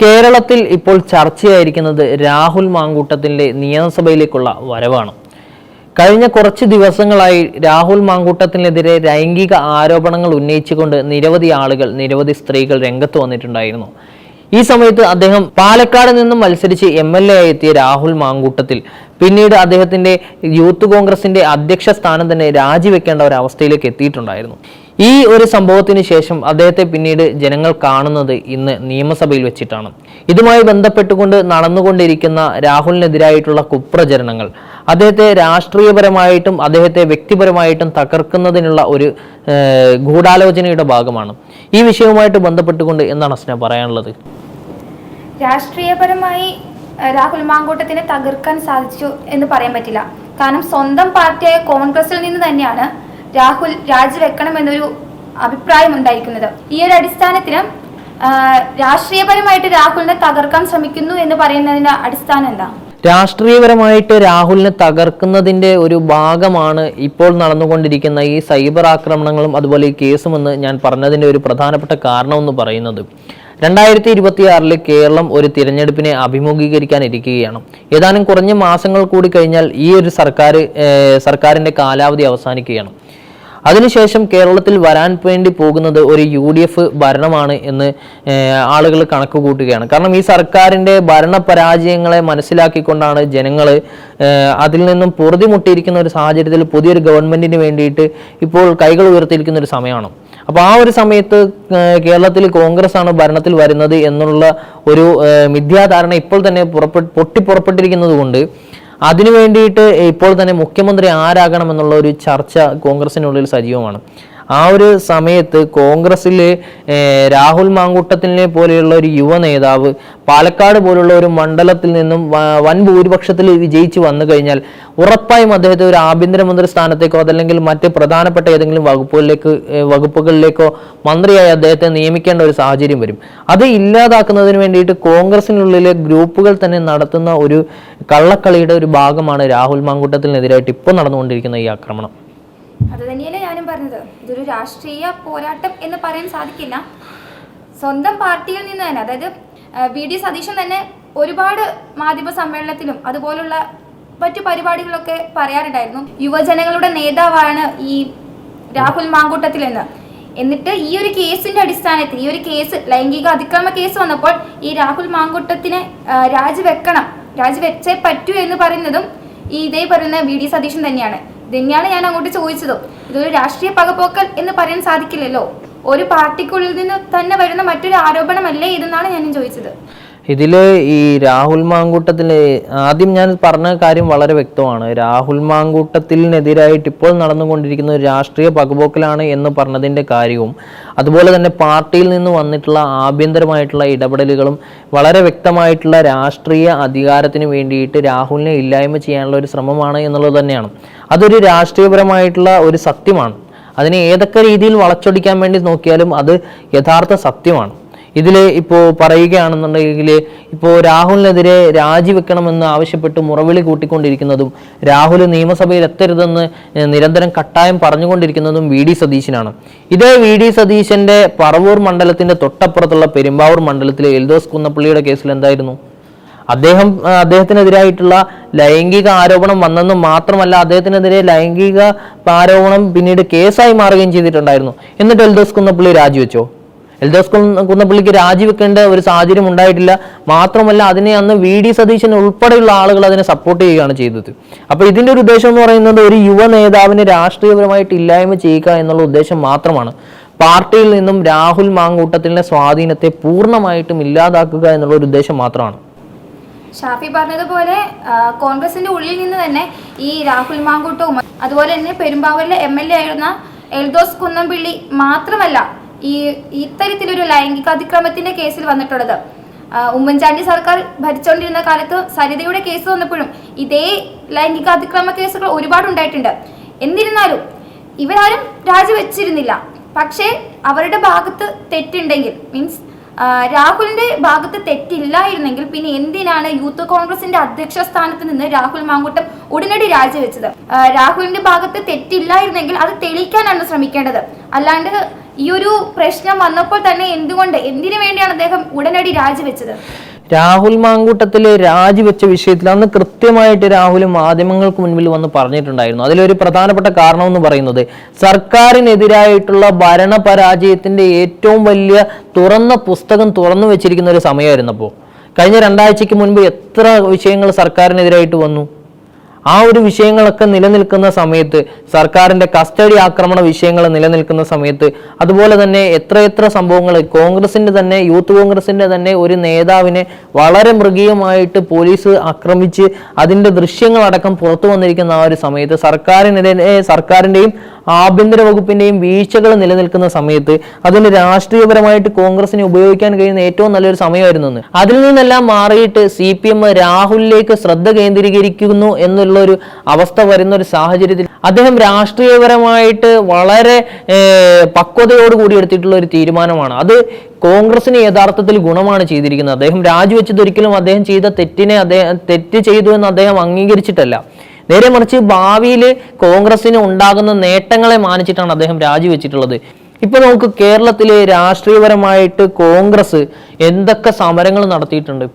കേരളത്തിൽ ഇപ്പോൾ ചർച്ചയായിരിക്കുന്നത് രാഹുൽ മാങ്കൂട്ടത്തിന്റെ നിയമസഭയിലേക്കുള്ള വരവാണ്. കഴിഞ്ഞ കുറച്ച് ദിവസങ്ങളായി രാഹുൽ മാങ്കൂട്ടത്തിനെതിരെ ലൈംഗിക ആരോപണങ്ങൾ ഉന്നയിച്ചുകൊണ്ട് നിരവധി ആളുകൾ നിരവധി സ്ത്രീകൾ രംഗത്ത് വന്നിട്ടുണ്ടായിരുന്നു. ഈ സമയത്ത് അദ്ദേഹം പാലക്കാട് നിന്നും മത്സരിച്ച് എം എൽ എ ആയി എത്തിയ രാഹുൽ മാങ്കൂട്ടത്തിൽ. പിന്നീട് അദ്ദേഹത്തിന്റെ യൂത്ത് കോൺഗ്രസിന്റെ അധ്യക്ഷ സ്ഥാനം തന്നെ രാജിവെക്കേണ്ട ഒരു അവസ്ഥയിലേക്ക് എത്തിയിട്ടുണ്ടായിരുന്നു. ഈ ഒരു സംഭവത്തിന് ശേഷം അദ്ദേഹത്തെ പിന്നീട് ജനങ്ങൾ കാണുന്നത് ഇന്ന് നിയമസഭയിൽ വെച്ചിട്ടാണ്. ഇതുമായി ബന്ധപ്പെട്ടുകൊണ്ട് നടന്നുകൊണ്ടിരിക്കുന്ന രാഹുലിനെതിരായിട്ടുള്ള കുപ്രചരണങ്ങൾ അദ്ദേഹത്തെ രാഷ്ട്രീയപരമായിട്ടും അദ്ദേഹത്തെ വ്യക്തിപരമായിട്ടും തകർക്കുന്നതിനുള്ള ഒരു ഗൂഢാലോചനയുടെ ഭാഗമാണ്. ഈ വിഷയവുമായിട്ട് ബന്ധപ്പെട്ടുകൊണ്ട് എന്താണ് അസ്ന പറയാനുള്ളത്? രാഷ്ട്രീയപരമായി രാഹുൽ മാങ്കോട്ടത്തിനെ തകർക്കാൻ സാധിച്ചു എന്ന് പറയാൻ പറ്റില്ല. കാരണം സ്വന്തം പാർട്ടിയായ കോൺഗ്രസിൽ നിന്ന് തന്നെയാണ് രാഹുൽ രാജിവെക്കണം എന്നൊരു അഭിപ്രായം ഉണ്ടായിരിക്കുന്നത് ഈ ഒരു അടിസ്ഥാനത്തിന് രാഷ്ട്രീയപരമായിട്ട് രാഹുലിനെ തകർക്കാൻ ശ്രമിക്കുന്നു എന്ന് പറയുന്നതിന്റെ അടിസ്ഥാനം എന്താ? രാഷ്ട്രീയപരമായിട്ട് രാഹുലിനെ തകർക്കുന്നതിന്റെ ഒരു ഭാഗമാണ് ഇപ്പോൾ നടന്നുകൊണ്ടിരിക്കുന്ന ഈ സൈബർ ആക്രമണങ്ങളും അതുപോലെ ഈ കേസുമെന്ന് ഞാൻ പറഞ്ഞതിന്റെ ഒരു പ്രധാനപ്പെട്ട കാരണമെന്ന് പറയുന്നത്. രണ്ടായിരത്തി ഇരുപത്തിയാറിൽ കേരളം ഒരു തിരഞ്ഞെടുപ്പിനെ അഭിമുഖീകരിക്കാൻ ഇരിക്കുകയാണ് ഏതാനും കുറഞ്ഞ മാസങ്ങൾ കൂടി കഴിഞ്ഞാൽ ഈ ഒരു സർക്കാർ സർക്കാരിന്റെ കാലാവധി അവസാനിക്കുകയാണ്. അതിനുശേഷം കേരളത്തിൽ വരാൻ വേണ്ടി പോകുന്നത് ഒരു യു ഡി എഫ് ഭരണമാണ് എന്ന് ആളുകൾ കണക്ക് കൂട്ടുകയാണ്. കാരണം ഈ സർക്കാരിന്റെ ഭരണപരാജയങ്ങളെ മനസ്സിലാക്കിക്കൊണ്ടാണ് ജനങ്ങൾ അതിൽ നിന്നും പൊറുതിമുട്ടിയിരിക്കുന്ന ഒരു സാഹചര്യത്തിൽ പുതിയൊരു ഗവൺമെന്റിന് വേണ്ടിയിട്ട് ഇപ്പോൾ കൈകൾ ഉയർത്തിയിരിക്കുന്ന ഒരു സമയമാണ്. അപ്പോൾ ആ ഒരു സമയത്ത് കേരളത്തിൽ കോൺഗ്രസ് ആണ് ഭരണത്തിൽ വരുന്നത് എന്നുള്ള ഒരു മിഥ്യാധാരണ ഇപ്പോൾ തന്നെ പുറപ്പെട്ട് പൊട്ടിപ്പുറപ്പെട്ടിരിക്കുന്നത് കൊണ്ട് അതിനു വേണ്ടിയിട്ട് ഇപ്പോൾ തന്നെ മുഖ്യമന്ത്രി ആരാകണം എന്നുള്ള ഒരു ചർച്ച കോൺഗ്രസിനുള്ളിൽ സജീവമാണ്. ആ ഒരു സമയത്ത് കോൺഗ്രസ്സിൽ രാഹുൽ മാങ്കൂട്ടത്തിനെ പോലെയുള്ള ഒരു യുവ നേതാവ് പാലക്കാട് പോലുള്ള ഒരു മണ്ഡലത്തിൽ നിന്നും വൻ ഭൂരിപക്ഷത്തിൽ വിജയിച്ച് വന്നു കഴിഞ്ഞാൽ ഉറപ്പായും അദ്ദേഹത്തെ ഒരു ആഭ്യന്തരമന്ത്രി സ്ഥാനത്തേക്കോ അതല്ലെങ്കിൽ മറ്റ് പ്രധാനപ്പെട്ട ഏതെങ്കിലും വകുപ്പുകളിലേക്ക് വകുപ്പുകളിലേക്കോ മന്ത്രിയായി അദ്ദേഹത്തെ നിയമിക്കേണ്ട ഒരു സാഹചര്യം വരും. അത് ഇല്ലാതാക്കുന്നതിന് വേണ്ടിയിട്ട് കോൺഗ്രസിനുള്ളിലെ ഗ്രൂപ്പുകൾ തന്നെ നടത്തുന്ന ഒരു കള്ളക്കളിയുടെ ഒരു ഭാഗമാണ് രാഹുൽ മാങ്കൂട്ടത്തിനെതിരായിട്ട് ഇപ്പോൾ നടന്നുകൊണ്ടിരിക്കുന്ന ഈ ആക്രമണം. അത് തന്നെയല്ലേ ഞാനും പറഞ്ഞത്. ഇതൊരു രാഷ്ട്രീയ പോരാട്ടം എന്ന് പറയാൻ സാധിക്കില്ല. സ്വന്തം പാർട്ടിയിൽ നിന്ന് തന്നെ അതായത് വി. ഡി. സതീശൻ തന്നെ ഒരുപാട് മാധ്യമ സമ്മേളനത്തിലും അതുപോലുള്ള മറ്റു പരിപാടികളൊക്കെ പറയാറുണ്ടായിരുന്നു. യുവജനങ്ങളുടെ നേതാവാണ് ഈ രാഹുൽ മാങ്കൂട്ടത്തിൽ എന്ന്. എന്നിട്ട് ഈ ഒരു കേസിന്റെ അടിസ്ഥാനത്തിൽ ഈ ഒരു കേസ് ലൈംഗിക അതിക്രമ കേസ് വന്നപ്പോൾ ഈ രാഹുൽ മാങ്കൂട്ടത്തിനെ രാജിവെക്കണം രാജിവെച്ചേ പറ്റൂ എന്ന് പറയുന്നതും ഈ ഇതേ പറയുന്ന വി. ഡി. സതീശൻ തന്നെയാണ്. ഇതന്നെയാണ് ഞാൻ അങ്ങോട്ട് ചോദിച്ചതും. ഇതൊരു രാഷ്ട്രീയ പകപോക്കൽ എന്ന് പറയാൻ സാധിക്കില്ലല്ലോ. ഒരു പാർട്ടിക്കുള്ളിൽ നിന്ന് തന്നെ വരുന്ന മറ്റൊരു ആരോപണമല്ലേ ഇതെന്നാണ് ഞാനും ചോദിച്ചത്. ഇതിൽ ഈ രാഹുൽ മാങ്കൂട്ടത്തിൽ ആദ്യം ഞാൻ പറഞ്ഞ കാര്യം വളരെ വ്യക്തമാണ്. രാഹുൽ മാങ്കൂട്ടത്തിനെതിരായിട്ട് ഇപ്പോൾ നടന്നുകൊണ്ടിരിക്കുന്ന ഒരു രാഷ്ട്രീയ പകപോക്കലാണ് എന്ന് പറഞ്ഞതിന്റെ കാര്യവും അതുപോലെ തന്നെ പാർട്ടിയിൽ നിന്ന് വന്നിട്ടുള്ള ആഭ്യന്തരമായിട്ടുള്ള ഇടപെടലുകളും വളരെ വ്യക്തമായിട്ടുള്ള രാഷ്ട്രീയ അധികാരത്തിന് വേണ്ടിയിട്ട് രാഹുലിനെ ഇല്ലായ്മ ചെയ്യാനുള്ള ഒരു ശ്രമമാണ് എന്നുള്ളത് തന്നെയാണ്. അതൊരു രാഷ്ട്രീയപരമായിട്ടുള്ള ഒരു സത്യമാണ്. അതിനെ ഏതൊക്കെ രീതിയിൽ വളച്ചൊടിക്കാൻ വേണ്ടി നോക്കിയാലും അത് യഥാർത്ഥ സത്യമാണ്. ഇതിൽ ഇപ്പോൾ പറയുകയാണെന്നുണ്ടെങ്കിൽ ഇപ്പോൾ രാഹുലിനെതിരെ രാജിവെക്കണമെന്ന് ആവശ്യപ്പെട്ട് മുറവിളി കൂട്ടിക്കൊണ്ടിരിക്കുന്നതും രാഹുൽ നിയമസഭയിൽ എത്തരുതെന്ന് നിരന്തരം കട്ടായം പറഞ്ഞുകൊണ്ടിരിക്കുന്നതും വി ഡി സതീശനാണ്. ഇതേ വി ഡി സതീശന്റെ പറവൂർ മണ്ഡലത്തിന്റെ തൊട്ടപ്പുറത്തുള്ള പെരുമ്പാവൂർ മണ്ഡലത്തിലെ എൽദോസ് കുന്നപ്പള്ളിയുടെ കേസിൽ എന്തായിരുന്നു? അദ്ദേഹം അദ്ദേഹത്തിനെതിരായിട്ടുള്ള ലൈംഗിക ആരോപണം വന്നെന്നും മാത്രമല്ല അദ്ദേഹത്തിനെതിരെ ലൈംഗിക ആരോപണം പിന്നീട് കേസായി മാറുകയും ചെയ്തിട്ടുണ്ടായിരുന്നു. എന്നിട്ട് എൽദോസ് കുന്നപ്പള്ളി രാജിവെച്ചോ? എൽദോസ് കുന്ന- കുന്നപ്പള്ളിക്ക് രാജിവെക്കേണ്ട ഒരു സാഹചര്യം ഉണ്ടായിട്ടില്ല. മാത്രമല്ല അതിനെ അന്ന് വി ഡി സതീശൻ ഉൾപ്പെടെയുള്ള ആളുകൾ അതിനെ സപ്പോർട്ട് ചെയ്യുകയാണ് ചെയ്തത്. അപ്പോൾ ഇതിന്റെ ഒരു ഉദ്ദേശം എന്ന് പറയുന്നത് ഒരു യുവ നേതാവിനെ രാഷ്ട്രീയപരമായിട്ട് ഇല്ലായ്മ ചെയ്യുക എന്നുള്ള ഉദ്ദേശം മാത്രമാണ്. പാർട്ടിയിൽ നിന്നും രാഹുൽ മാങ്കൂട്ടത്തിന്റെ സ്വാധീനത്തെ പൂർണമായിട്ടും ഇല്ലാതാക്കുക എന്നുള്ള ഒരു ഉദ്ദേശം മാത്രമാണ്. ഷാഫി പറഞ്ഞതുപോലെ കോൺഗ്രസിന്റെ ഉള്ളിൽ നിന്ന് തന്നെ ഈ രാഹുൽ മാങ്കൂട്ടവും അതുപോലെ തന്നെ പെരുമ്പാവൂരിലെ എം എൽ എ ആയിരുന്ന എൽദോസ് കുന്നംപിള്ളി മാത്രമല്ല ഈ ഇത്തരത്തിലൊരു ലൈംഗിക അതിക്രമത്തിന്റെ കേസിൽ വന്നിട്ടുള്ളത്. ഉമ്മൻചാണ്ടി സർക്കാർ ഭരിച്ചുകൊണ്ടിരുന്ന കാലത്ത് സരിതയുടെ കേസ് വന്നപ്പോഴും ഇതേ ലൈംഗിക അതിക്രമ കേസുകൾ ഒരുപാട് ഉണ്ടായിട്ടുണ്ട്. എന്നിരുന്നാലും ഇവരാരും രാജിവെച്ചിരുന്നില്ല. പക്ഷേ അവരുടെ ഭാഗത്ത് തെറ്റുണ്ടെങ്കിൽ മീൻസ് രാഹുലിന്റെ ഭാഗത്ത് തെറ്റില്ലായിരുന്നെങ്കിൽ പിന്നെ എന്തിനാണ് യൂത്ത് കോൺഗ്രസിന്റെ അധ്യക്ഷ സ്ഥാനത്ത് നിന്ന് രാഹുൽ മാങ്കൂട്ടം ഉടനടി രാജിവെച്ചത്? രാഹുലിന്റെ ഭാഗത്ത് തെറ്റില്ലായിരുന്നെങ്കിൽ അത് തെളിയിക്കാനാണ് ശ്രമിക്കേണ്ടത്. അല്ലാണ്ട് ഈ ഒരു പ്രശ്നം വന്നപ്പോൾ തന്നെ എന്തുകൊണ്ട് എന്തിനു വേണ്ടിയാണ് അദ്ദേഹം ഉടനടി രാജിവെച്ചത്? രാഹുൽ മാങ്കൂട്ടത്തിൽ രാജിവെച്ച വിഷയത്തിൽ അന്ന് കൃത്യമായിട്ട് രാഹുൽ മാധ്യമങ്ങൾക്ക് മുൻപിൽ വന്ന് പറഞ്ഞിട്ടുണ്ടായിരുന്നു. അതിലൊരു പ്രധാനപ്പെട്ട കാരണം എന്ന് പറയുന്നത് സർക്കാരിനെതിരായിട്ടുള്ള ഭരണ പരാജയത്തിന്റെ ഏറ്റവും വലിയ തുറന്ന പുസ്തകം തുറന്നു വെച്ചിരിക്കുന്ന ഒരു സമയമായിരുന്നപ്പോൾ കഴിഞ്ഞ രണ്ടാഴ്ചയ്ക്ക് മുൻപ് എത്ര വിഷയങ്ങൾ സർക്കാരിനെതിരായിട്ട് വന്നു? ആ ഒരു വിഷയങ്ങളൊക്കെ നിലനിൽക്കുന്ന സമയത്ത് സർക്കാരിന്റെ കസ്റ്റഡി ആക്രമണ വിഷയങ്ങൾ നിലനിൽക്കുന്ന സമയത്ത് അതുപോലെ തന്നെ എത്രയെത്ര സംഭവങ്ങൾ കോൺഗ്രസിന്റെ തന്നെ യൂത്ത് കോൺഗ്രസിന്റെ തന്നെ ഒരു നേതാവിനെ വളരെ മൃഗീയമായിട്ട് പോലീസ് ആക്രമിച്ച് അതിന്റെ ദൃശ്യങ്ങളടക്കം പുറത്തു വന്നിരിക്കുന്ന ആ ഒരു സമയത്ത് സർക്കാരിനെതിരെ സർക്കാരിന്റെയും ആഭ്യന്തര വകുപ്പിന്റെയും വീഴ്ചകൾ നിലനിൽക്കുന്ന സമയത്ത് അതിന് രാഷ്ട്രീയപരമായിട്ട് കോൺഗ്രസിനെ ഉപയോഗിക്കാൻ കഴിയുന്ന ഏറ്റവും നല്ലൊരു സമയമായിരുന്നു അതിൽ നിന്നെല്ലാം മാറിയിട്ട് സി പി എം രാഹുലിലേക്ക് ശ്രദ്ധ കേന്ദ്രീകരിക്കുന്നു എന്നുള്ള ഒരു അവസ്ഥ വരുന്ന ഒരു സാഹചര്യത്തിൽ അദ്ദേഹം രാഷ്ട്രീയപരമായിട്ട് വളരെ ഏർ, പക്വതയോട് കൂടി എടുത്തിട്ടുള്ള ഒരു തീരുമാനമാണ്. അത് കോൺഗ്രസിന് യഥാർത്ഥത്തിൽ ഗുണമാണ് ചെയ്തിരിക്കുന്നത്. അദ്ദേഹം രാജിവെച്ചത് ഒരിക്കലും അദ്ദേഹം ചെയ്ത തെറ്റിനെ അദ്ദേഹം തെറ്റ് ചെയ്തു എന്ന് അദ്ദേഹം അംഗീകരിച്ചിട്ടല്ല. നേരെ മറിച്ച് ഭാവിയിൽ കോൺഗ്രസിന് ഉണ്ടാകുന്ന നേട്ടങ്ങളെ മാനിച്ചിട്ടാണ് അദ്ദേഹം രാജിവെച്ചിട്ടുള്ളത്. ഇപ്പൊ നമുക്ക് കേരളത്തിലെ രാഷ്ട്രീയപരമായിട്ട് കോൺഗ്രസ് എന്തൊക്കെ സമരങ്ങൾ നടത്തിയിട്ടുണ്ട്?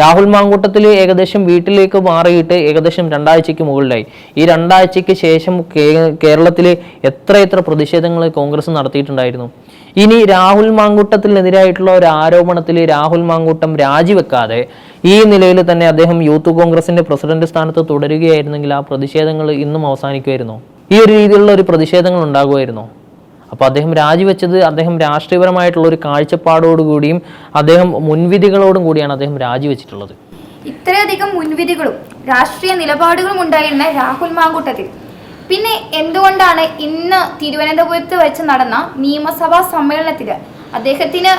രാഹുൽ മാങ്കൂട്ടത്തിൽ ഏകദേശം വീട്ടിലേക്ക് മാറിയിട്ട് ഏകദേശം രണ്ടാഴ്ചയ്ക്ക് മുകളിലായി. ഈ രണ്ടാഴ്ചയ്ക്ക് ശേഷം കേരളത്തിലെ കേരളത്തിൽ എത്ര എത്ര പ്രതിഷേധങ്ങൾ കോൺഗ്രസ് നടത്തിയിട്ടുണ്ടായിരുന്നു? ഇനി രാഹുൽ മാങ്കൂട്ടത്തിനെതിരായിട്ടുള്ള ഒരു ആരോപണത്തിൽ രാഹുൽ മാങ്കൂട്ടം രാജിവെക്കാതെ ഈ നിലയിൽ തന്നെ അദ്ദേഹം യൂത്ത് കോൺഗ്രസിന്റെ പ്രസിഡന്റ് സ്ഥാനത്ത് തുടരുകയായിരുന്നെങ്കിൽ ആ പ്രതിഷേധങ്ങൾ ഇന്നും അവസാനിക്കുമായിരുന്നോ. ഈ ഒരു രീതിയിലുള്ള ഒരു പ്രതിഷേധങ്ങൾ ഉണ്ടാകുമായിരുന്നോ. അപ്പോൾ അദ്ദേഹം രാജിവെച്ചത് അദ്ദേഹം രാഷ്ട്രീയപരമായിട്ടുള്ള ഒരു കാഴ്ചപ്പാടോടുകൂടിയും അദ്ദേഹം മുൻവിധികളോടും കൂടിയാണ് അദ്ദേഹം രാജിവെച്ചിട്ടുള്ളത്. ഇത്രയധികം മുൻവിധികളും രാഷ്ട്രീയ നിലപാടുകളും ഉണ്ടായിരുന്ന രാഹുൽ മാങ്കൂട്ടത്തിൽ. പിന്നെ എന്തുകൊണ്ടാണ് ഇന്ന് തിരുവനന്തപുരത്ത് വെച്ച് നടന്ന നിയമസഭാ സമ്മേളനത്തിൽ അദ്ദേഹത്തിന്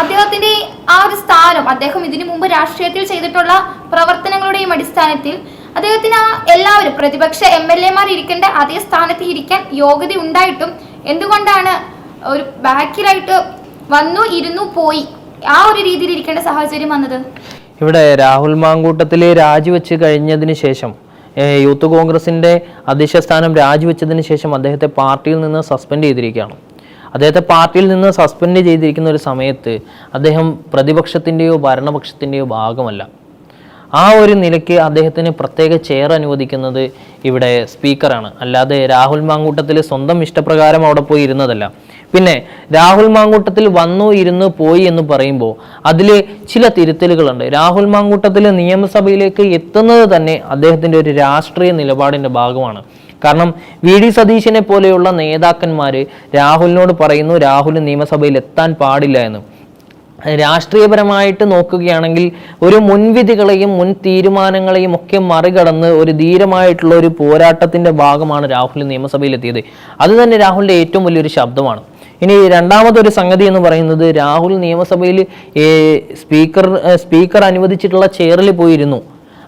അദ്ദേഹത്തിന്റെ ആ ഒരു സ്ഥാനം അദ്ദേഹം ഇതിനു മുമ്പ് രാഷ്ട്രീയത്തിൽ ചെയ്തിട്ടുള്ള പ്രവർത്തനങ്ങളുടെയും അടിസ്ഥാനത്തിൽ അദ്ദേഹത്തിന് ആ എല്ലാവരും പ്രതിപക്ഷ എം എൽ എമാർ ഇരിക്കേണ്ട അതേ സ്ഥാനത്ത് ഇരിക്കാൻ യോഗ്യത ഉണ്ടായിട്ടും എന്തുകൊണ്ടാണ് ഒരു ബാക്കിലായിട്ട് വന്നു ഇരുന്നു പോയി? ആ ഒരു രീതിയിൽ ഇരിക്കേണ്ട സാഹചര്യം വന്നത്? ഇവിടെ രാഹുൽ മാങ്കൂട്ടത്തിൽ രാജിവെച്ച് കഴിഞ്ഞതിന് ശേഷം യൂത്ത് കോൺഗ്രസിന്റെ അധ്യക്ഷ സ്ഥാനം രാജിവെച്ചതിന് ശേഷം അദ്ദേഹത്തെ പാർട്ടിയിൽ നിന്ന് സസ്പെൻഡ് ചെയ്തിരിക്കുകയാണ്. അദ്ദേഹത്തെ പാർട്ടിയിൽ നിന്ന് സസ്പെൻഡ് ചെയ്തിരിക്കുന്ന ഒരു സമയത്ത് അദ്ദേഹം പ്രതിപക്ഷത്തിന്റെയോ ഭരണപക്ഷത്തിന്റെയോ ഭാഗമല്ല. ആ ഒരു നിലയ്ക്ക് അദ്ദേഹത്തിന് പ്രത്യേക ചെയർ അനുവദിക്കുന്നത് ഇവിടെ സ്പീക്കറാണ് അല്ലാതെ രാഹുൽ മാങ്കൂട്ടത്തിൽ സ്വന്തം ഇഷ്ടപ്രകാരം അവിടെ പോയി ഇരുന്നതല്ല. പിന്നെ രാഹുൽ മാങ്കൂട്ടത്തിൽ വന്നു ഇരുന്ന് പോയി എന്ന് പറയുമ്പോൾ അതിൽ ചില തിരുത്തലുകളുണ്ട്. രാഹുൽ മാങ്കൂട്ടത്തിൽ നിയമസഭയിലേക്ക് എത്തുന്നത് തന്നെ അദ്ദേഹത്തിന്റെ ഒരു രാഷ്ട്രീയ നിലപാടിന്റെ ഭാഗമാണ്. കാരണം വി ഡി സതീശനെ പോലെയുള്ള നേതാക്കന്മാർ രാഹുലിനോട് പറയുന്നു രാഹുൽ നിയമസഭയിൽ എത്താൻ പാടില്ല എന്ന്. രാഷ്ട്രീയപരമായിട്ട് നോക്കുകയാണെങ്കിൽ ഒരു മുൻവിധികളെയും മുൻ തീരുമാനങ്ങളെയും ഒക്കെ മറികടന്ന് ഒരു ധീരമായിട്ടുള്ള ഒരു പോരാട്ടത്തിന്റെ ഭാഗമാണ് രാഹുൽ നിയമസഭയിൽ എത്തിയത്. അത് തന്നെ രാഹുലിന്റെ ഏറ്റവും വലിയൊരു ശബ്ദമാണ്. ഇനി രണ്ടാമതൊരു സംഗതി എന്ന് പറയുന്നത് രാഹുൽ നിയമസഭയിൽ സ്പീക്കർ സ്പീക്കർ അനുവദിച്ചിട്ടുള്ള ചെയറിൽ പോയിരുന്നു.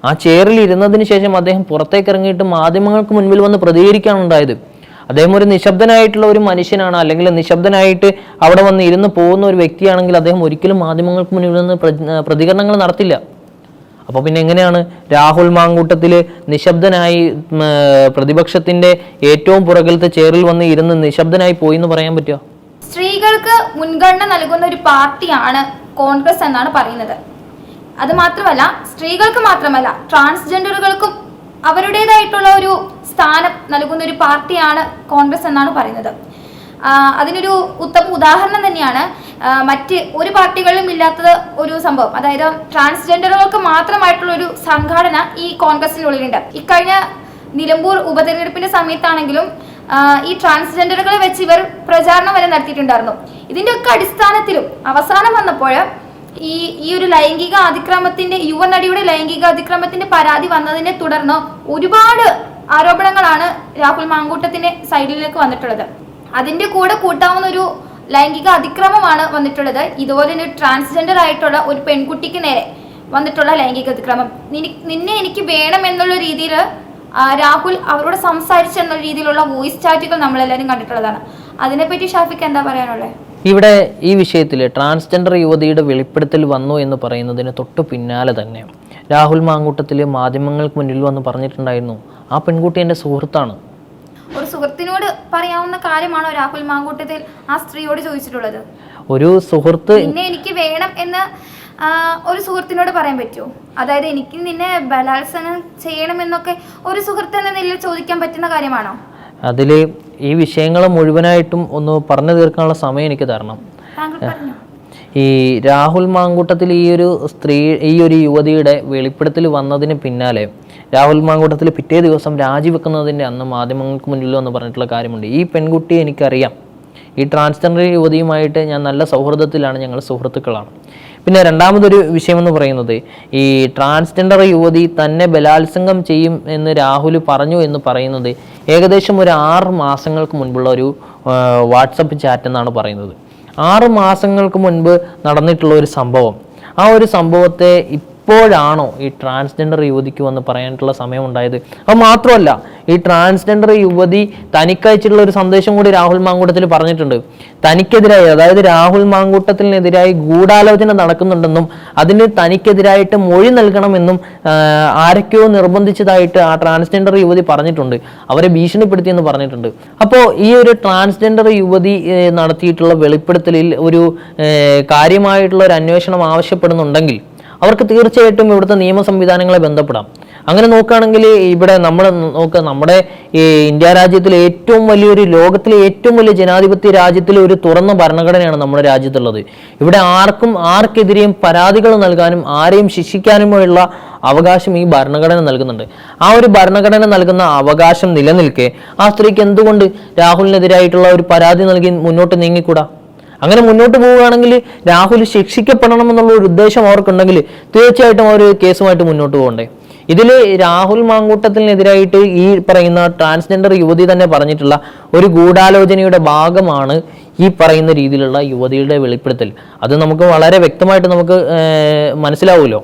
ആ ചെയറിൽ ഇരുന്നതിന് ശേഷം അദ്ദേഹം പുറത്തേക്ക് ഇറങ്ങിയിട്ട് മാധ്യമങ്ങൾക്ക് മുൻപിൽ വന്ന് പ്രതികരിക്കാനുണ്ടായത് അദ്ദേഹം ഒരു നിശബ്ദനായിട്ടുള്ള ഒരു മനുഷ്യനാണ്. അല്ലെങ്കിൽ നിശബ്ദനായിട്ട് അവിടെ വന്ന് ഇരുന്ന് പോകുന്ന ഒരു വ്യക്തിയാണെങ്കിൽ അദ്ദേഹം ഒരിക്കലും മാധ്യമങ്ങൾക്ക് മുന്നിൽ നിന്ന് പ്രതികരണങ്ങൾ നടത്തില്ല. അപ്പോൾ പിന്നെ എങ്ങനെയാണ് രാഹുൽ മാങ്കൂട്ടത്തിൽ നിശബ്ദനായി പ്രതിപക്ഷത്തിന്റെ ഏറ്റവും പുറകിലത്തെ ചേറിൽ വന്ന് ഇരുന്ന് നിശബ്ദനായി പോയി എന്ന് പറയാൻ പറ്റുമോ സ്ത്രീകൾക്ക് മുൻഗണന നൽകുന്ന ഒരു പാർട്ടിയാണ് കോൺഗ്രസ് എന്നാണ് പറയുന്നത്. അത് മാത്രമല്ല സ്ത്രീകൾക്ക് മാത്രമല്ല ട്രാൻസ്ജെൻഡറുകൾക്കും അവരുടേതായിട്ടുള്ള ഒരു സ്ഥാനം നൽകുന്ന ഒരു പാർട്ടിയാണ് കോൺഗ്രസ് എന്നാണ് പറയുന്നത്. അതിനൊരു ഉത്തമ ഉദാഹരണം തന്നെയാണ് മറ്റ് ഒരു പാർട്ടികളിലും ഇല്ലാത്തത് ഒരു സംഭവം. അതായത് ട്രാൻസ്ജെൻഡറുകൾക്ക് മാത്രമായിട്ടുള്ള ഒരു സംഘടന ഈ കോൺഗ്രസിനുള്ളിലുണ്ട്. ഇക്കഴിഞ്ഞ നിലമ്പൂർ ഉപതെരഞ്ഞെടുപ്പിന്റെ സമയത്താണെങ്കിലും ഈ ട്രാൻസ്ജെൻഡറുകളെ വെച്ച് ഇവർ പ്രചാരണം വരെ നടത്തിയിട്ടുണ്ടായിരുന്നു. ഇതിന്റെ ഒക്കെ അടിസ്ഥാനത്തിലും അവസാനം വന്നപ്പോൾ ഈ ഈ ഒരു ലൈംഗിക അതിക്രമത്തിന്റെ യുവനടിയുടെ ലൈംഗിക അതിക്രമത്തിന്റെ പരാതി വന്നതിനെ തുടർന്ന് ഒരുപാട് ആരോപണങ്ങളാണ് രാഹുൽ മാങ്കൂട്ടത്തിന്റെ സൈഡിലേക്ക് വന്നിട്ടുള്ളത്. അതിന്റെ കൂടെ കൂട്ടാവുന്ന ഒരു ലൈംഗിക അതിക്രമമാണ് വന്നിട്ടുള്ളത്. ഇതുപോലെ തന്നെ ട്രാൻസ്ജെൻഡർ ആയിട്ടുള്ള ഒരു പെൺകുട്ടിക്ക് നേരെ വന്നിട്ടുള്ള ലൈംഗിക അതിക്രമം. നിന്നെ എനിക്ക് വേണം എന്നുള്ള രീതിയിൽ രാഹുൽ അവരോട് സംസാരിച്ചെന്ന രീതിയിലുള്ള വോയിസ് ചാറ്റുകൾ നമ്മളെല്ലാവരും കണ്ടിട്ടുള്ളതാണ്. അതിനെപ്പറ്റി ഷാഫിക്ക് എന്താ പറയാനുള്ളത് ഇവിടെ ഈ വിഷയത്തിൽ ട്രാൻസ്ജെൻഡർ യുവതിയുടെ വെളിപ്പെടുത്തൽ വന്നു എന്ന് പറയുന്നതിന് തൊട്ടു പിന്നാലെ തന്നെ രാഹുൽ മാങ്കൂട്ടത്തിൽ മാധ്യമങ്ങൾക്ക് മുന്നിൽ വന്ന് പറഞ്ഞിട്ടുണ്ടായിരുന്നു ആ പെൺകുട്ടി എന്റെ സുഹൃത്താണ്. ഒരു സുഹൃത്തിനോട് പറയാവുന്ന കാര്യമാണോ രാഹുൽ മാങ്കൂട്ടത്തിൽ ആ സ്ത്രീയോട് ചോദിച്ചിട്ടുള്ളത്? ഒരു സുഹൃത്ത് നിന്നെ എനിക്ക് വേണം എന്ന് ഒരു സുഹൃത്തിനോട് പറയാൻ പറ്റുമോ? അതായത് എനിക്ക് നിന്നെ ബലാത്സംഗം ചെയ്യണമെന്നൊക്കെ ഒരു സുഹൃത്ത് എന്ന നിലയിൽ ചോദിക്കാൻ പറ്റുന്ന കാര്യമാണോ? അതിൽ ഈ വിഷയങ്ങൾ മുഴുവനായിട്ടും ഒന്ന് പറഞ്ഞു തീർക്കാനുള്ള സമയം എനിക്ക് തരണം. ഈ രാഹുൽ മാങ്കൂട്ടത്തിൽ ഈ ഒരു സ്ത്രീ ഈ ഒരു യുവതിയുടെ വെളിപ്പെടുത്തൽ വന്നതിന് പിന്നാലെ രാഹുൽ മാങ്കൂട്ടത്തിൽ പിറ്റേ ദിവസം രാജിവെക്കുന്നതിന്റെ അന്ന് മാധ്യമങ്ങൾക്ക് മുന്നിൽ വന്ന് പറഞ്ഞിട്ടുള്ള കാര്യമുണ്ട്. ഈ പെൺകുട്ടിയെ എനിക്കറിയാം. ഈ ട്രാൻസ്ജെൻഡർ യുവതിയുമായിട്ട് ഞാൻ നല്ല സൗഹൃദത്തിലാണ് ഞങ്ങൾ സുഹൃത്തുക്കളാണ്. പിന്നെ രണ്ടാമതൊരു വിഷയമെന്ന് പറയുന്നത് ഈ ട്രാൻസ്ജെൻഡർ യുവതി തന്നെ ബലാത്സംഗം ചെയ്യും എന്ന് രാഹുൽ പറഞ്ഞു എന്ന് പറയുന്നത് ഏകദേശം ഒരു ആറ് മാസങ്ങൾക്ക് മുൻപുള്ള ഒരു വാട്സപ്പ് ചാറ്റ് എന്നാണ് പറയുന്നത്. ആറ് മാസങ്ങൾക്ക് മുൻപ് നടന്നിട്ടുള്ള ഒരു സംഭവം. ആ ഒരു സംഭവത്തെ ഇപ്പോഴാണോ ഈ ട്രാൻസ്ജെൻഡർ യുവതിക്ക് വന്ന് പറയാനായിട്ടുള്ള സമയം ഉണ്ടായത് അത് മാത്രമല്ല ഈ ട്രാൻസ്ജെൻഡർ യുവതി തനിക്കയച്ചിട്ടുള്ള ഒരു സന്ദേശം കൂടി രാഹുൽ മാങ്കൂട്ടത്തിൽ പറഞ്ഞിട്ടുണ്ട്. തനിക്കെതിരായി അതായത് രാഹുൽ മാങ്കൂട്ടത്തിനെതിരായി ഗൂഢാലോചന നടക്കുന്നുണ്ടെന്നും അതിന് തനിക്കെതിരായിട്ട് മൊഴി നൽകണമെന്നും ആരൊക്കെയോ നിർബന്ധിച്ചതായിട്ട് ആ ട്രാൻസ്ജെൻഡർ യുവതി പറഞ്ഞിട്ടുണ്ട്. അവരെ ഭീഷണിപ്പെടുത്തി എന്ന് പറഞ്ഞിട്ടുണ്ട്. അപ്പോൾ ഈ ഒരു ട്രാൻസ്ജെൻഡർ യുവതി നടത്തിയിട്ടുള്ള വെളിപ്പെടുത്തലിൽ ഒരു കാര്യമായിട്ടുള്ള ഒരു അന്വേഷണം ആവശ്യപ്പെടുന്നുണ്ടെങ്കിൽ അവർക്ക് തീർച്ചയായിട്ടും ഇവിടുത്തെ നിയമ സംവിധാനങ്ങളെ ബന്ധപ്പെടാം. അങ്ങനെ നോക്കുകയാണെങ്കിൽ ഇവിടെ നമ്മൾ നോക്കുക നമ്മുടെ ഈ ഇന്ത്യ രാജ്യത്തിലെ ഏറ്റവും വലിയൊരു ലോകത്തിലെ ഏറ്റവും വലിയ ജനാധിപത്യ രാജ്യത്തിലെ ഒരു തുറന്ന ഭരണഘടനയാണ് നമ്മുടെ രാജ്യത്തുള്ളത്. ഇവിടെ ആർക്കും ആർക്കെതിരെയും പരാതികൾ നൽകാനും ആരെയും ശിക്ഷിക്കാനുമുള്ള അവകാശം ഈ ഭരണഘടന നൽകുന്നുണ്ട്. ആ ഒരു ഭരണഘടന നൽകുന്ന അവകാശം നിലനിൽക്കെ ആ സ്ത്രീക്ക് എന്തുകൊണ്ട് രാഹുലിനെതിരായിട്ടുള്ള ഒരു പരാതി നൽകി മുന്നോട്ട് നീങ്ങിക്കൂടാ? അങ്ങനെ മുന്നോട്ട് പോവുകയാണെങ്കിൽ രാഹുൽ ശിക്ഷിക്കപ്പെടണം എന്നുള്ള ഒരു ഉദ്ദേശം അവർക്കുണ്ടെങ്കിൽ തീർച്ചയായിട്ടും അവർ കേസുമായിട്ട് മുന്നോട്ട് പോകണ്ടേ. ഇതിൽ രാഹുൽ മാങ്കൂട്ടത്തിനെതിരായിട്ട് ഈ പറയുന്ന ട്രാൻസ്ജെൻഡർ യുവതി തന്നെ പറഞ്ഞിട്ടുള്ള ഒരു ഗൂഢാലോചനയുടെ ഭാഗമാണ് ഈ പറയുന്ന രീതിയിലുള്ള യുവതിയുടെ വെളിപ്പെടുത്തൽ. അത് നമുക്ക് വളരെ വ്യക്തമായിട്ട് നമുക്ക് മനസ്സിലാവുമല്ലോ.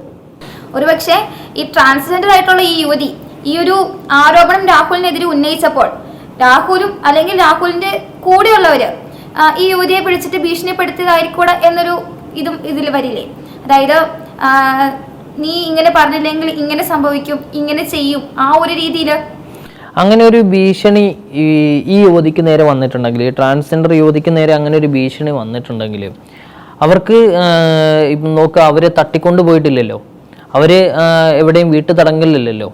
ഒരുപക്ഷെ ഈ ട്രാൻസ്ജെൻഡർ ആയിട്ടുള്ള ഈ യുവതി ഈ ഒരു ആരോപണം രാഹുലിനെതിരെ ഉന്നയിച്ചപ്പോൾ രാഹുലും അല്ലെങ്കിൽ രാഹുലിന്റെ കൂടെയുള്ളവര് ഈ യുവതിയെ പിടിച്ചിട്ട് ഭീഷണിപ്പെടുത്തിയതായിരിക്കൂടെ എന്നൊരു ഇതും ഇതിൽ വരില്ലേ? അതായത് നീ ഇങ്ങനെ പറഞ്ഞില്ലെങ്കിൽ ഇങ്ങനെ സംഭവിക്കും ഇങ്ങനെ ചെയ്യും ആ ഒരു രീതിയിൽ അങ്ങനെ ഒരു ഭീഷണി ഈ യുവതിക്ക് നേരെ വന്നിട്ടുണ്ടെങ്കിൽ ട്രാൻസ്ജെൻഡർ യുവതിക്ക് നേരെ അങ്ങനെ ഒരു ഭീഷണി വന്നിട്ടുണ്ടെങ്കിൽ അവർക്ക് ഇപ്പം നോക്കുക അവരെ തട്ടിക്കൊണ്ട് പോയിട്ടില്ലല്ലോ അവരെ എവിടെയും വീട്ടു തടങ്കലില്ലല്ലോ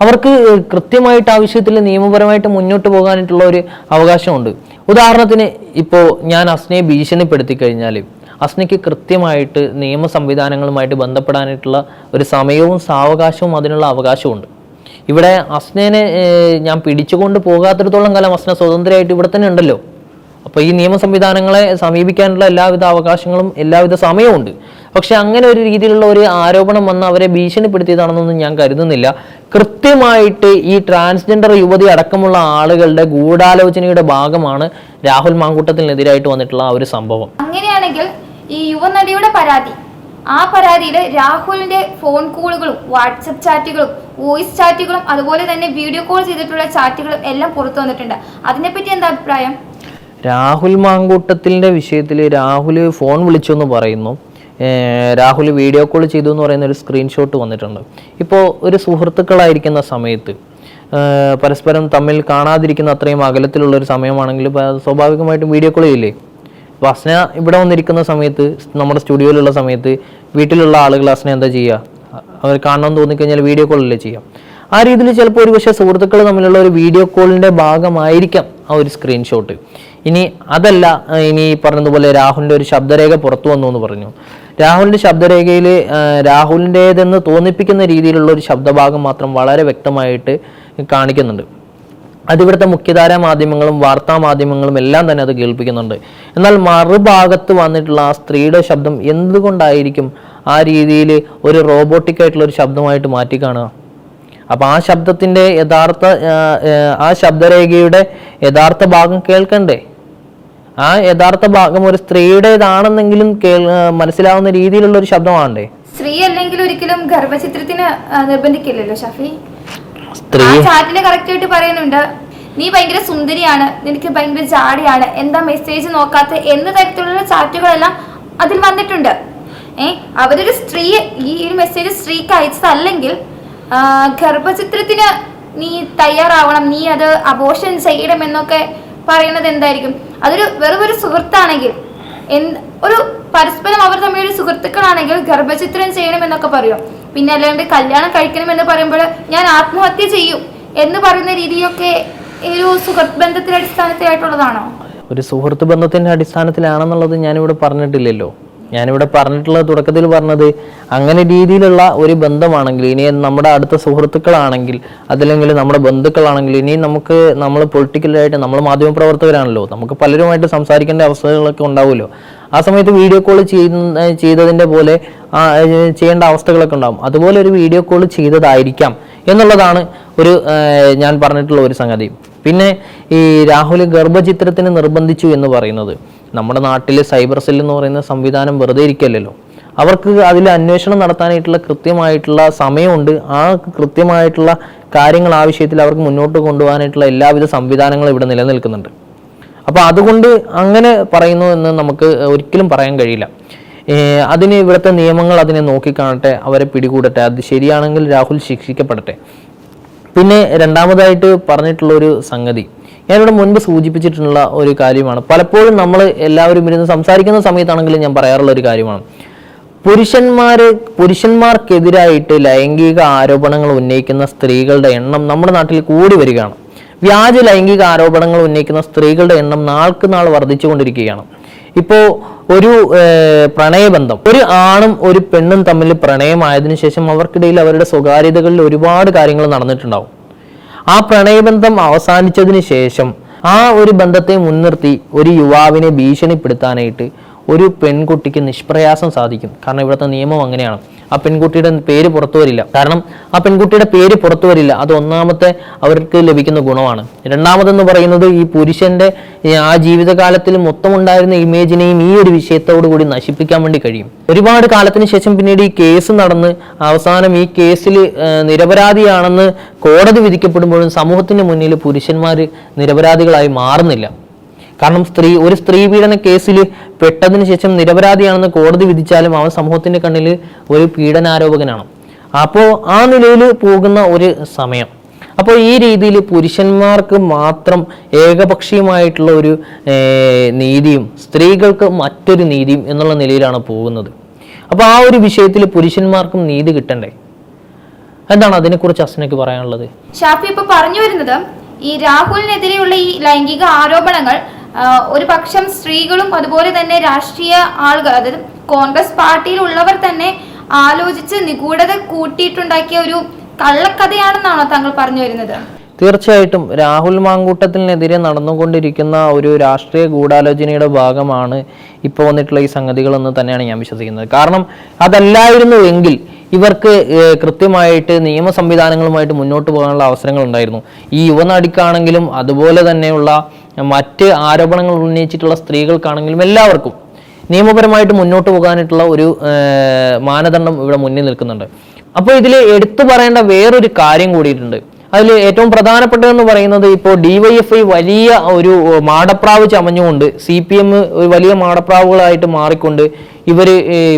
അവർക്ക് കൃത്യമായിട്ട് ആവശ്യത്തിൽ നിയമപരമായിട്ട് മുന്നോട്ട് പോകാനായിട്ടുള്ള ഒരു അവകാശമുണ്ട്. ഉദാഹരണത്തിന് ഇപ്പോൾ ഞാൻ അസ്നയെ ഭീഷണിപ്പെടുത്തി കഴിഞ്ഞാൽ അസ്നയ്ക്ക് കൃത്യമായിട്ട് നിയമ സംവിധാനങ്ങളുമായിട്ട് ബന്ധപ്പെടാനായിട്ടുള്ള ഒരു സമയവും സാവകാശവും അതിനുള്ള അവകാശമുണ്ട്. ഇവിടെ അസ്നേനെ ഞാൻ പിടിച്ചുകൊണ്ട് പോകാത്തിടത്തോളം കാലം അസ്ന സ്വതന്ത്രമായിട്ട് ഇവിടെ തന്നെ ഉണ്ടല്ലോ. അപ്പോൾ ഈ നിയമ സംവിധാനങ്ങളെ സമീപിക്കാനുള്ള എല്ലാവിധ അവകാശങ്ങളും എല്ലാവിധ സമയവും ഉണ്ട് പക്ഷെ അങ്ങനെ ഒരു രീതിയിലുള്ള ഒരു ആരോപണം വന്ന് അവരെ ഭീഷണിപ്പെടുത്തിയതാണെന്നൊന്നും ഞാൻ കരുതുന്നില്ല. കൃത്യമായിട്ട് ഈ ട്രാൻസ്ജെൻഡർ യുവതി അടക്കമുള്ള ആളുകളുടെ ഗൂഢാലോചനയുടെ ഭാഗമാണ് രാഹുൽ മാങ്കൂട്ടത്തിനെതിരായിട്ട് വന്നിട്ടുള്ള ആ ഒരു സംഭവം. അങ്ങനെയാണെങ്കിൽ ഈ യുവനടിയുടെ പരാതി ആ പരാതിയിൽ രാഹുലിന്റെ ഫോൺ കോളുകളും വാട്സപ്പ് ചാറ്റുകളും വോയിസ് ചാറ്റുകളും അതുപോലെ തന്നെ വീഡിയോ കോൾ ചെയ്തിട്ടുള്ള ചാറ്റുകളും എല്ലാം പുറത്തു വന്നിട്ടുണ്ട്. അതിനെപ്പറ്റി എന്താ അഭിപ്രായം? രാഹുൽ മാങ്കൂട്ടത്തിന്റെ വിഷയത്തിൽ രാഹുൽ ഫോൺ വിളിച്ചു എന്ന് പറയുന്നു. രാഹുൽ വീഡിയോ കോൾ ചെയ്തു എന്ന് പറയുന്ന ഒരു സ്ക്രീൻഷോട്ട് വന്നിട്ടുണ്ട്. ഇപ്പോൾ ഒരു സുഹൃത്തുക്കളായിരിക്കുന്ന സമയത്ത് പരസ്പരം തമ്മിൽ കാണാതിരിക്കുന്ന അത്രയും അകലത്തിലുള്ള ഒരു സമയമാണെങ്കിൽ സ്വാഭാവികമായിട്ടും വീഡിയോ കോൾ ചെയ്യില്ലേ? അപ്പോൾ അസ്ന ഇവിടെ വന്നിരിക്കുന്ന സമയത്ത് നമ്മുടെ സ്റ്റുഡിയോയിലുള്ള സമയത്ത് വീട്ടിലുള്ള ആളുകൾ അസ്ന എന്താ ചെയ്യുക അവർ കാണണമെന്ന് തോന്നിക്കഴിഞ്ഞാൽ വീഡിയോ കോളല്ലേ ചെയ്യാം? ആ രീതിയിൽ ചിലപ്പോൾ ഒരു പക്ഷേ സുഹൃത്തുക്കൾ തമ്മിലുള്ള ഒരു വീഡിയോ കോളിന്റെ ഭാഗമായിരിക്കാം ആ ഒരു സ്ക്രീൻഷോട്ട് ഇനി അതല്ല ഇനി പറഞ്ഞതുപോലെ രാഹുലിന്റെ ഒരു ശബ്ദരേഖ പുറത്തു വന്നു എന്ന് പറഞ്ഞു. രാഹുലിന്റെ ശബ്ദരേഖയിൽ രാഹുലിന്റേതെന്ന് തോന്നിപ്പിക്കുന്ന രീതിയിലുള്ള ഒരു ശബ്ദഭാഗം മാത്രം വളരെ വ്യക്തമായിട്ട് കാണിക്കുന്നുണ്ട്. അതിവിടുത്തെ മുഖ്യധാര മാധ്യമങ്ങളും വാർത്താ മാധ്യമങ്ങളും എല്ലാം തന്നെ അത് കേൾപ്പിക്കുന്നുണ്ട്. എന്നാൽ മറുഭാഗത്ത് വന്നിട്ടുള്ള ആ സ്ത്രീയുടെ ശബ്ദം എന്തുകൊണ്ടായിരിക്കും ആ രീതിയിൽ ഒരു റോബോട്ടിക് ആയിട്ടുള്ള ഒരു ശബ്ദമായിട്ട് മാറ്റി കാണുക? അപ്പോൾ ആ ശബ്ദത്തിന്റെ യഥാർത്ഥ ആ, ശബ്ദരേഖയുടെ യഥാർത്ഥ ഭാഗം കേൾക്കണ്ടേ? ആ യഥാർത്ഥ ഭാഗം ഒരു സ്ത്രീയുടേതാണെന്നെങ്കിലും മനസ്സിലാവുന്ന രീതിയിലുള്ള ഒരു ശബ്ദമാണ്ടേ സ്ത്രീ അല്ലെങ്കിൽ ഒരിക്കലും ഗർഭചിത്രത്തിന് നിർബന്ധിക്കില്ലല്ലോ ഷഫി. സ്ത്രീ ചാറ്റിൽ കറക്റ്റ് ആയിട്ട് പറയുന്നുണ്ട്. നീ ഭയങ്കര സുന്ദരിയാണ്. നിനക്ക് ഭയങ്കര ജാടിയാണ്. എന്താ മെസ്സേജ് നോക്കാത്ത എന്ന തരത്തിലുള്ള ചാറ്റുകളെല്ലാം അതിൽ വന്നിട്ടുണ്ട്. ഏ അവരൊരു സ്ത്രീ ഈ ഒരു മെസ്സേജ് സ്ത്രീക്ക് അയച്ചതല്ലെങ്കിൽ ഗർഭചിത്രത്തിന് നീ തയ്യാറാവണം. നീ അത് അബോഷൻ ചെയ്യണം എന്നൊക്കെ പറയുന്നത് എന്തായിരിക്കും? അതൊരു വെറും ഒരു സുഹൃത്താണെങ്കിൽ എന്ത് ഒരു പരസ്പരം അവർ തമ്മിൽ ഒരു സുഹൃത്തുക്കളാണെങ്കിൽ ഗർഭചിത്രം ചെയ്യണം എന്നൊക്കെ പറയും. പിന്നെ അല്ലാണ്ട് കല്യാണം കഴിക്കണം എന്ന് പറയുമ്പോൾ ഞാൻ ആത്മഹത്യ ചെയ്യും എന്ന് പറയുന്ന രീതിയൊക്കെ ഒരു സുഹൃത്ത് ബന്ധത്തിന്റെ അടിസ്ഥാനത്തിലായിട്ടുള്ളതാണോ? ഒരു സുഹൃത്ത് ബന്ധത്തിന്റെ അടിസ്ഥാനത്തിലാണെന്നുള്ളത് ഞാനിവിടെ പറഞ്ഞിട്ടില്ലല്ലോ. ഞാനിവിടെ പറഞ്ഞിട്ടുള്ള തുടക്കത്തിൽ പറഞ്ഞത് അങ്ങനെ രീതിയിലുള്ള ഒരു ബന്ധമാണെങ്കിൽ ഇനി നമ്മുടെ അടുത്ത സുഹൃത്തുക്കളാണെങ്കിൽ അതല്ലെങ്കിൽ നമ്മുടെ ബന്ധുക്കളാണെങ്കിൽ ഇനി നമുക്ക് നമ്മൾ പൊളിറ്റിക്കലായിട്ട് നമ്മൾ മാധ്യമപ്രവർത്തകരാണല്ലോ നമുക്ക് പലരുമായിട്ട് സംസാരിക്കേണ്ട അവസ്ഥകളൊക്കെ ഉണ്ടാവുമല്ലോ. ആ സമയത്ത് വീഡിയോ കോൾ ചെയ്യുന്ന ചെയ്തതിന്റെ പോലെ ചെയ്യേണ്ട അവസ്ഥകളൊക്കെ ഉണ്ടാകും അതുപോലെ ഒരു വീഡിയോ കോൾ ചെയ്തതായിരിക്കാം എന്നുള്ളതാണ് ഒരു ഞാൻ പറഞ്ഞിട്ടുള്ള ഒരു സംഗതി. പിന്നെ ഈ രാഹുൽ ഗർഭചിത്രത്തിന് നിർബന്ധിച്ചു എന്ന് പറയുന്നത്. നമ്മുടെ നാട്ടിൽ സൈബർ സെൽ എന്ന് പറയുന്ന സംവിധാനം വെറുതെ ഇരിക്കല്ലല്ലോ. അവർക്ക് അതിൽ അന്വേഷണം നടത്താനായിട്ടുള്ള കൃത്യമായിട്ടുള്ള സമയമുണ്ട്. ആ കൃത്യമായിട്ടുള്ള കാര്യങ്ങൾ ആവശ്യത്തിൽ അവർക്ക് മുന്നോട്ട് കൊണ്ടുപോകാനായിട്ടുള്ള എല്ലാവിധ സംവിധാനങ്ങളും ഇവിടെ നിലനിൽക്കുന്നുണ്ട്. അപ്പോൾ അതുകൊണ്ട് അങ്ങനെ പറയുന്നു എന്ന് നമുക്ക് ഒരിക്കലും പറയാൻ കഴിയില്ല. അതിന് ഇവിടുത്തെ നിയമങ്ങൾ അതിനെ നോക്കിക്കാണട്ടെ അവരെ പിടികൂടട്ടെ. അത് ശരിയാണെങ്കിൽ രാഹുൽ ശിക്ഷിക്കപ്പെടട്ടെ. പിന്നെ രണ്ടാമതായിട്ട് പറഞ്ഞിട്ടുള്ള ഒരു സംഗതി. ഞാനിവിടെ മുൻപ് സൂചിപ്പിച്ചിട്ടുള്ള ഒരു കാര്യമാണ്. പലപ്പോഴും നമ്മൾ എല്ലാവരും ഇരുന്ന് സംസാരിക്കുന്ന സമയത്താണെങ്കിലും ഞാൻ പറയാറുള്ള ഒരു കാര്യമാണ്. പുരുഷന്മാർ പുരുഷന്മാർക്കെതിരായിട്ട് ലൈംഗിക ആരോപണങ്ങൾ ഉന്നയിക്കുന്ന സ്ത്രീകളുടെ എണ്ണം നമ്മുടെ നാട്ടിൽ കൂടി വരികയാണ്. വ്യാജ ലൈംഗിക ആരോപണങ്ങൾ ഉന്നയിക്കുന്ന സ്ത്രീകളുടെ എണ്ണം നാൾക്ക് നാൾ വർദ്ധിച്ചുകൊണ്ടിരിക്കുകയാണ്. ഇപ്പോ ഒരു പ്രണയബന്ധം. ഒരു ആണും ഒരു പെണ്ണും തമ്മിൽ പ്രണയമായതിനു ശേഷം അവർക്കിടയിൽ അവരുടെ സ്വകാര്യതകളിൽ ഒരുപാട് കാര്യങ്ങൾ നടന്നിട്ടുണ്ടാവും. ആ പ്രണയബന്ധം അവസാനിച്ചതിന് ശേഷം ആ ഒരു ബന്ധത്തെ മുൻനിർത്തി ഒരു യുവാവിനെ ഭീഷണിപ്പെടുത്താനായിട്ട് ഒരു പെൺകുട്ടിക്ക് നിഷ്പ്രയാസം സാധിക്കും. കാരണം ഇവിടുത്തെ നിയമം അങ്ങനെയാണ്. ആ പെൺകുട്ടിയുടെ പേര് പുറത്തു വരില്ല. കാരണം ആ പെൺകുട്ടിയുടെ പേര് പുറത്തു വരില്ല. അത് ഒന്നാമത്തെ അവർക്ക് ലഭിക്കുന്ന ഗുണമാണ്. രണ്ടാമതെന്ന് പറയുന്നത് ഈ പുരുഷന്റെ ആ ജീവിതകാലത്തിൽ മൊത്തം ഉണ്ടായിരുന്ന ഇമേജിനെയും ഈ ഒരു വിഷയത്തോടു കൂടി നശിപ്പിക്കാൻ വേണ്ടി കഴിയും. ഒരുപാട് കാലത്തിന് ശേഷം പിന്നീട് ഈ കേസ് നടന്ന് അവസാനം ഈ കേസിൽ നിരപരാധിയാണെന്ന് കോടതി വിധിക്കപ്പെടുമ്പോഴും സമൂഹത്തിന് മുന്നിൽ പുരുഷന്മാർ നിരപരാധികളായി മാറുന്നില്ല. കാരണം സ്ത്രീ ഒരു സ്ത്രീ പീഡന കേസിൽ പെട്ടതിന് ശേഷം നിരപരാധിയാണെന്ന് കോടതി വിധിച്ചാലും അവൻ സമൂഹത്തിന്റെ കണ്ണിൽ ഒരു പീഡനാരോപകനാണ്. അപ്പോൾ ആ നിലയിൽ പോകുന്ന ഒരു സമയം. അപ്പോൾ ഈ രീതിയിൽ പുരുഷന്മാർക്ക് മാത്രം ഏകപക്ഷീയമായിട്ടുള്ള ഒരു നീതിയും സ്ത്രീകൾക്ക് മറ്റൊരു നീതിയും എന്നുള്ള നിലയിലാണ് പോകുന്നത്. അപ്പോൾ ആ ഒരു വിഷയത്തിൽ പുരുഷന്മാർക്കും നീതി കിട്ടണ്ടേ? എന്താണ് അതിനെക്കുറിച്ച് അസ്നയ്ക്ക് പറയാനുള്ളത്? ഷാഫി ഇപ്പൊ പറഞ്ഞു വരുന്നത് ഈ രാഹുലിനെതിരെയുള്ള ഈ ലൈംഗിക ആരോപണങ്ങൾ ഒരു പക്ഷം സ്ത്രീകളും അതുപോലെ തന്നെ രാഷ്ട്രീയ ആളുകൾ അതായത് കോൺഗ്രസ് പാർട്ടിയിലുള്ളവർ തന്നെ ആലോചിച്ച് നിഗൂഢത കൂട്ടിയിട്ടുണ്ടാക്കിയ ഒരു കള്ളക്കഥയാണെന്നാണോ താങ്കൾ പറഞ്ഞു വരുന്നത്? തീർച്ചയായിട്ടും. രാഹുൽ മാങ്കൂട്ടത്തിനെതിരെ നടന്നുകൊണ്ടിരിക്കുന്ന ഒരു രാഷ്ട്രീയ ഗൂഢാലോചനയുടെ ഭാഗമാണ് ഇപ്പോൾ വന്നിട്ടുള്ള ഈ സംഗതികളെന്ന് തന്നെയാണ് ഞാൻ വിശ്വസിക്കുന്നത്. കാരണം അതല്ലായിരുന്നു എങ്കിൽ ഇവർക്ക് കൃത്യമായിട്ട് നിയമ സംവിധാനങ്ങളുമായിട്ട് മുന്നോട്ട് പോകാനുള്ള അവസരങ്ങൾ ഉണ്ടായിരുന്നു. ഈ യുവനടിക്കാണെങ്കിലും അതുപോലെ തന്നെയുള്ള മറ്റ് ആരോപണങ്ങൾ ഉന്നയിച്ചിട്ടുള്ള സ്ത്രീകൾക്കാണെങ്കിലും എല്ലാവർക്കും നിയമപരമായിട്ട് മുന്നോട്ട് പോകാനായിട്ടുള്ള ഒരു മാനദണ്ഡം ഇവിടെ മുന്നിൽ നിൽക്കുന്നുണ്ട്. അപ്പോൾ ഇതിൽ എടുത്തു പറയേണ്ട വേറൊരു കാര്യം കൂടിയിട്ടുണ്ട്. അതിൽ ഏറ്റവും പ്രധാനപ്പെട്ടതെന്ന് പറയുന്നത് ഇപ്പോൾ ഡിവൈഎഫ്ഐ വലിയ ഒരു മാടപ്രാവ് ചമഞ്ഞുകൊണ്ട് സി പി എം ഒരു വലിയ മാടപ്രാവുകളായിട്ട് മാറിക്കൊണ്ട് ഇവർ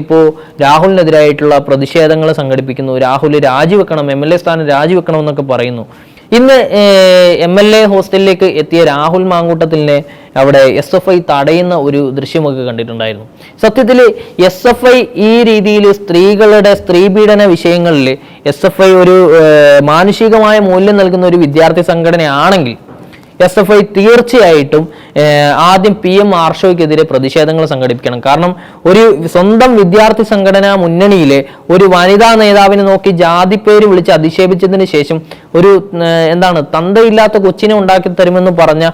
ഇപ്പോൾ രാഹുലിനെതിരായിട്ടുള്ള പ്രതിഷേധങ്ങൾ സംഘടിപ്പിക്കുന്നു. രാഹുൽ രാജിവെക്കണം എം എൽ എ സ്ഥാനം രാജിവെക്കണം എന്നൊക്കെ പറയുന്നു. ഇന്ന് എം എൽ എ ഹോസ്റ്റലിലേക്ക് എത്തിയ രാഹുൽ മാങ്കൂട്ടത്തിലിനെ അവിടെ എസ് എഫ് ഐ തടയുന്ന ഒരു ദൃശ്യമൊക്കെ കണ്ടിട്ടുണ്ടായിരുന്നു. സത്യത്തിൽ എസ് എഫ് ഐ ഈ രീതിയിൽ സ്ത്രീകളുടെ സ്ത്രീപീഡന വിഷയങ്ങളിൽ എസ് എഫ് ഐ ഒരു മാനുഷികമായ മൂല്യം നൽകുന്ന ഒരു വിദ്യാർത്ഥി സംഘടനയാണെങ്കിൽ എസ് എഫ് ഐ തീർച്ചയായിട്ടും ആദ്യം പി എം ആർഷോയ്ക്കെതിരെ പ്രതിഷേധങ്ങൾ സംഘടിപ്പിക്കണം. കാരണം ഒരു സ്വന്തം വിദ്യാർത്ഥി സംഘടനാ മുന്നണിയിലെ ഒരു വനിതാ നേതാവിനെ നോക്കി ജാതിപ്പേര് വിളിച്ച് അധിക്ഷേപിച്ചതിന് ശേഷം ഒരു എന്താണ് തന്തയില്ലാത്ത കൊച്ചിനെ ഉണ്ടാക്കി തരുമെന്ന് പറഞ്ഞ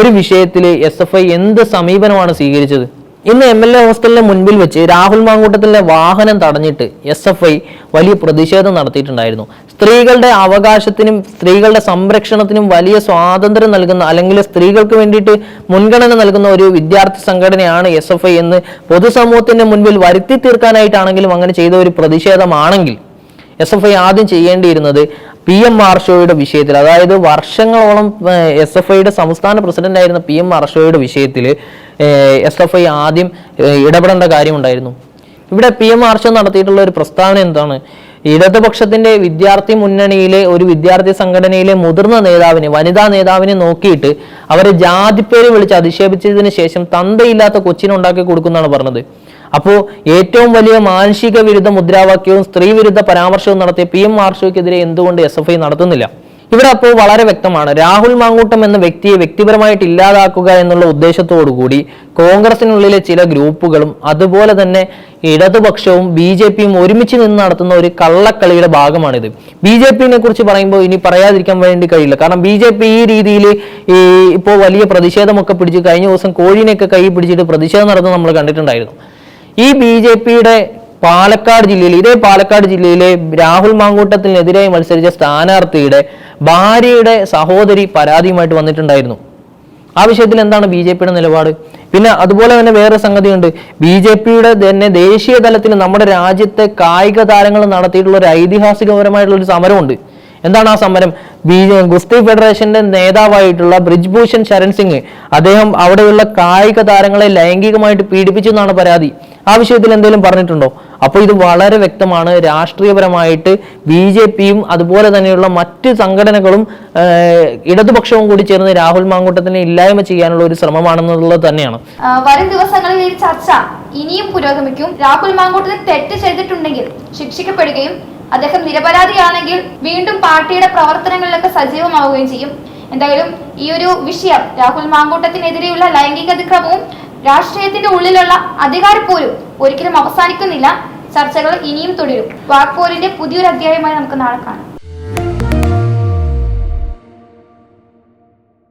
ഒരു വിഷയത്തിൽ എസ് എഫ് ഐ എന്ത് സമീപനമാണ് സ്വീകരിച്ചത്? ഇന്ന് എം എൽ എ ഹോസ്റ്റലിന് മുൻപിൽ വെച്ച് രാഹുൽ മാങ്കൂട്ടത്തിലെ വാഹനം തടഞ്ഞിട്ട് എസ് എഫ് ഐ വലിയ പ്രതിഷേധം നടത്തിയിട്ടുണ്ടായിരുന്നു. സ്ത്രീകളുടെ അവകാശത്തിനും സ്ത്രീകളുടെ സംരക്ഷണത്തിനും വലിയ സ്വാതന്ത്ര്യം നൽകുന്ന അല്ലെങ്കിൽ സ്ത്രീകൾക്ക് വേണ്ടിയിട്ട് മുൻഗണന നൽകുന്ന ഒരു വിദ്യാർത്ഥി സംഘടനയാണ് എസ് എഫ് ഐ എന്ന് പൊതുസമൂഹത്തിന്റെ മുൻപിൽ വരുത്തി തീർക്കാനായിട്ടാണെങ്കിലും അങ്ങനെ ചെയ്ത ഒരു പ്രതിഷേധമാണെങ്കിൽ എസ് എഫ് ഐ ആദ്യം ചെയ്യേണ്ടിയിരുന്നത് പി എം ആർഷോയുടെ വിഷയത്തിൽ അതായത് വർഷങ്ങളോളം എസ് എഫ് ഐയുടെ സംസ്ഥാന പ്രസിഡന്റ് ആയിരുന്ന പി എം ആർഷോയുടെ വിഷയത്തിൽ എസ് എഫ് ഐ ആദ്യം ഇടപെടേണ്ട കാര്യമുണ്ടായിരുന്നു. ഇവിടെ പി എം ആർഷോ നടത്തിയിട്ടുള്ള ഒരു പ്രസ്താവന എന്താണ്? ഇടതുപക്ഷത്തിന്റെ വിദ്യാർത്ഥി മുന്നണിയിലെ ഒരു വിദ്യാർത്ഥി സംഘടനയിലെ മുതിർന്ന നേതാവിനെ വനിതാ നേതാവിനെ നോക്കിയിട്ട് അവരെ ജാതിപ്പേര് വിളിച്ച് അധിക്ഷേപിച്ചതിന് ശേഷം തന്തയില്ലാത്ത കൊച്ചിനുണ്ടാക്കി കൊടുക്കുന്നതാണ് പറഞ്ഞത്. അപ്പോൾ ഏറ്റവും വലിയ മാനുഷിക വിരുദ്ധ മുദ്രാവാക്യവും സ്ത്രീ വിരുദ്ധ പരാമർശവും നടത്തിയ പി എം മാർഷോയ്ക്കെതിരെ എന്തുകൊണ്ട് എസ് എഫ് ഐ നടത്തുന്നില്ല? ഇവിടെ അപ്പോൾ വളരെ വ്യക്തമാണ്. രാഹുൽ മാങ്കൂട്ടം എന്ന വ്യക്തിയെ വ്യക്തിപരമായിട്ട് ഇല്ലാതാക്കുക എന്നുള്ള ഉദ്ദേശത്തോടു കൂടി കോൺഗ്രസിനുള്ളിലെ ചില ഗ്രൂപ്പുകളും അതുപോലെ തന്നെ ഇടതുപക്ഷവും ബി ജെ പിയും ഒരുമിച്ച് നിന്ന് നടത്തുന്ന ഒരു കള്ളക്കളിയുടെ ഭാഗമാണിത്. ബി ജെ പിനെ കുറിച്ച് പറയുമ്പോൾ ഇനി പറയാതിരിക്കാൻ വേണ്ടി കഴിയില്ല. കാരണം ബി ജെ പി ഈ രീതിയിൽ ഈ ഇപ്പോൾ വലിയ പ്രതിഷേധമൊക്കെ പിടിച്ച് കഴിഞ്ഞ ദിവസം കോഴിനെയൊക്കെ കൈ പിടിച്ചിട്ട് പ്രതിഷേധം നടത്തുന്നത് നമ്മൾ കണ്ടിട്ടുണ്ടായിരുന്നു. ഈ ബി ജെ പിയുടെ പാലക്കാട് ജില്ലയിൽ ഇതേ പാലക്കാട് ജില്ലയിലെ രാഹുൽ മാങ്കൂട്ടത്തിനെതിരായി മത്സരിച്ച സ്ഥാനാർത്ഥിയുടെ ഭാര്യയുടെ സഹോദരി പരാതിയുമായിട്ട് വന്നിട്ടുണ്ടായിരുന്നു. ആ വിഷയത്തിൽ എന്താണ് ബി ജെ പിയുടെ നിലപാട്? പിന്നെ അതുപോലെ തന്നെ വേറെ സംഗതിയുണ്ട്. ബി ജെ പിയുടെ തന്നെ ദേശീയ തലത്തിൽ നമ്മുടെ രാജ്യത്തെ കായിക താരങ്ങൾ നടത്തിയിട്ടുള്ള ഒരു ഐതിഹാസികപരമായിട്ടുള്ള ഒരു സമരമുണ്ട്. എന്താണ് ആ സമരം? ബി ഗുസ്തി ഫെഡറേഷന്റെ നേതാവായിട്ടുള്ള ബ്രിജ്ഭൂഷൺ ശരൺ സിംഗ് അദ്ദേഹം അവിടെയുള്ള കായിക താരങ്ങളെ ലൈംഗികമായിട്ട് പീഡിപ്പിച്ചു എന്നാണ് പരാതി. ആ വിഷയത്തിൽ എന്തെങ്കിലും പറഞ്ഞിട്ടുണ്ടോ? അപ്പോൾ ഇത് വളരെ വ്യക്തമാണ്. രാഷ്ട്രീയപരമായിട്ട് ബി ജെ പിയും അതുപോലെ തന്നെയുള്ള മറ്റ് സംഘടനകളും ഇടതുപക്ഷവും കൂടി ചേർന്ന് രാഹുൽ മാങ്കൂട്ടത്തിനെ ഇല്ലായ്മ ചെയ്യാനുള്ള ഒരു ശ്രമമാണെന്നുള്ളത് തന്നെയാണ്. വരും ദിവസങ്ങളിൽ ഈ ചർച്ച ഇനിയും പുരോഗമിക്കും. രാഹുൽ മാങ്കൂട്ടത്തിൽ തെറ്റ് ചെയ്തിട്ടുണ്ടെങ്കിൽ ശിക്ഷിക്കപ്പെടുകയും അദ്ദേഹം നിരപരാധിയാണെങ്കിൽ വീണ്ടും പാർട്ടിയുടെ പ്രവർത്തനങ്ങളിലൊക്കെ സജീവമാവുകയും ചെയ്യും. എന്തായാലും ഈ ഒരു വിഷയം രാഹുൽ മാങ്കൂട്ടത്തിനെതിരെയുള്ള ലൈംഗിക അതിക്രമവും രാഷ്ട്രീയത്തിന്റെ ഉള്ളിലുള്ള അധികാരപ്പോരും ഒരിക്കലും അവസാനിക്കുന്നില്ല. ചർച്ചകൾ ഇനിയും തുടരും. വാക്പോലിന്റെ പുതിയൊരു അധ്യായമായി നമുക്ക് നാളെ കാണാം.